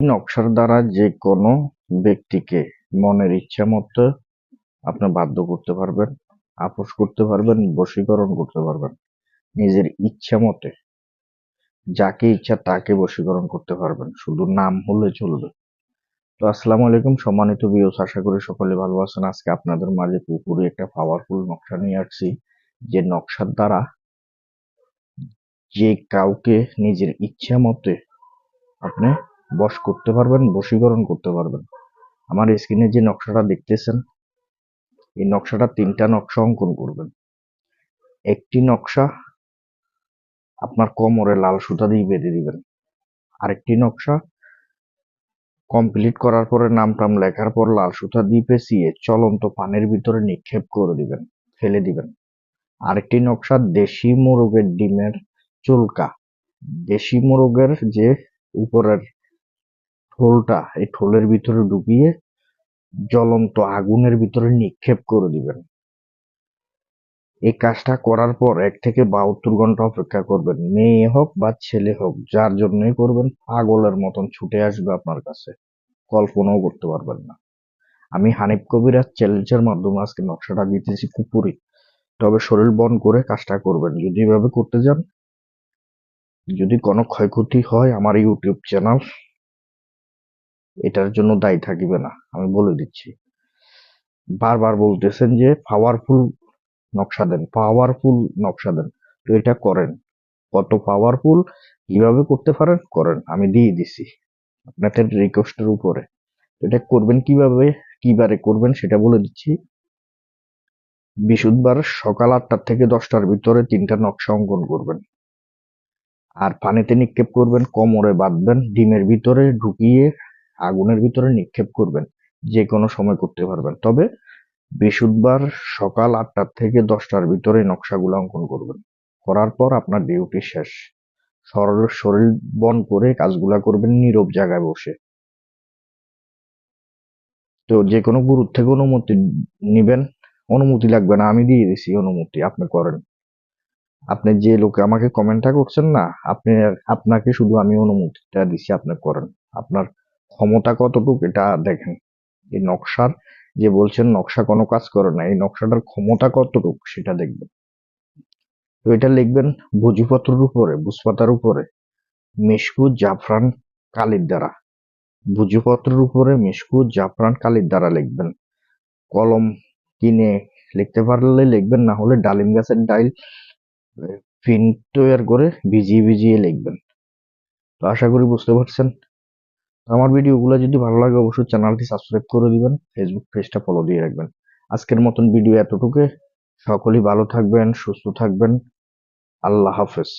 নকশার দ্বারা যে কোনো ব্যক্তিকে মনের ইচ্ছা মতো আপনি বাধ্য করতে পারবেন, আপোষ করতে পারবেন, বশীকরণ করতে পারবেন। নিজের ইচ্ছা মতে যাকে ইচ্ছা তাকে বশীকরণ করতে পারবেন, শুধু নাম হলে চলবে। তো আসসালামু আলাইকুম, সম্মানিত বিয়স আশা করি সকলে ভালো আছেন। আজকে আপনাদের মাঝে পুকুরে একটা পাওয়ারফুল নকশা নিয়ে আসছি। যে নকশার দ্বারা যে কাউকে নিজের ইচ্ছা মতে আপনি বশ করতে পারবেন, বশীকরণ করতে পারবেন। আমার স্ক্রিনে যে নকশাটা দেখতেছেন, এই নকশাটা তিনটা নকশা অঙ্কন করবেন। একটি নকশা আপনার কোমরে লাল সুতা দিয়ে বেঁধে দিবেন। আরেকটি নকশা কমপ্লিট করার পরে নাম টাম লেখার পর লাল সুতা দিয়ে পেঁচিয়ে চলন্ত পানির ভিতরে নিক্ষেপ করে দিবেন, ফেলে দিবেন। আরেকটি নকশা দেশি মোরগের ডিমের চুলকা। দেশি মোরগের যে উপরের ঠোলটা, এই ঠোলের ভিতরে ঢুকিয়ে জ্বলন্ত আগুনের ভিতরে নিক্ষেপ করে দিবেন। এই কাজটা করার পর এক থেকে বাহাত্তর ঘণ্টা অপেক্ষা করবেন। মেয়ে হোক বা ছেলে হোক, যার জন্যই করবেন, পাগলের মতন ছুটে আসবে আপনার কাছে। কল্পনাও করতে পারবেন না। আমি হানিফ কবিরাজ চ্যালেঞ্জের মাধ্যমে আজকে নকশাটা দিতেছি কুপুরি তবে শরীর বন করে কাজটা করবেন। যদি এভাবে করতে যান, যদি কোনো ক্ষয়ক্ষতি হয় আমার ইউটিউব চ্যানেল এটার জন্য দায়ী থাকিবে না, আমি বলে দিচ্ছি। বারবার বলতেছেন যে পাওয়ারফুল নকশা দেন পাওয়ারফুল নকশা দেন। তো এটা করেন। কত পাওয়ারফুল কীভাবে করতে পারেন? করেন, আমি দিয়ে দিছি। আপনাদের রিকোয়েস্টের উপরে। এটা করবেন কীভাবে, কিবারে করবেন সেটা বলে দিচ্ছি। বৃহস্পতিবার সকাল আটটার থেকে দশটার ভিতরে তিনটা নকশা অঙ্কন করবেন। আর পানিতে নিক্ষেপ করবেন, কোমরে বাঁধবেন, ডিমের ভিতরে ঢুকিয়ে আগুনের ভিতরে নিক্ষেপ করবেন, যে কোনো সময় করতে পারবেন। তবে বৃহস্পতিবার সকাল আটটার থেকে দশটার ভিতরে নকশাগুলো অঙ্কন করবেন। করার পর আপনার ডিউটি শেষ। শরীর বন করে কাজগুলা করবেন নীরব জায়গায় বসে। তো যে কোনো গুরুর থেকে অনুমতি নিবেন, অনুমতি লাগবে না, আমি দিয়ে দিছি অনুমতি, আপনি করেন। আপনি যে লোকে আমাকে কমেন্টটা করছেন না, আপনি, আপনাকে শুধু আমি অনুমতিটা দিছি, আপনি করেন। আপনার ক্ষমতা কতটুকু এটা দেখেন। এই নকশার যে বলছেন নকশা কোনো কাজ করে না, এই নকশাটার ক্ষমতা কতটুকু সেটা দেখবেন। তো এটা লিখবেন ভুজিপত্রের উপরে বুসপাতার উপরে, মিশকু জাফরান কালির দ্বারা। ভুজিপত্রের উপরে মিশকু জাফরান কালির দ্বারা লিখবেন। কলম কিনে লিখতে পারলে লিখবেন, না হলে ডালিম গাছের ডাইল প্রিন্ট তৈরি করে ভিজিয়ে ভিজিয়ে লিখবেন। তো আশা করি বুঝতে পারছেন। আমার ভিডিওগুলো যদি ভালো লাগে অবশ্যই চ্যানেলটি সাবস্ক্রাইব করে দিবেন ফেসবুক পেজটা ফলো দিয়ে রাখবেন। আজকের মতন ভিডিও এতটুকু সকলেই ভালো থাকবেন, সুস্থ থাকবেন। আল্লাহ হাফেজ।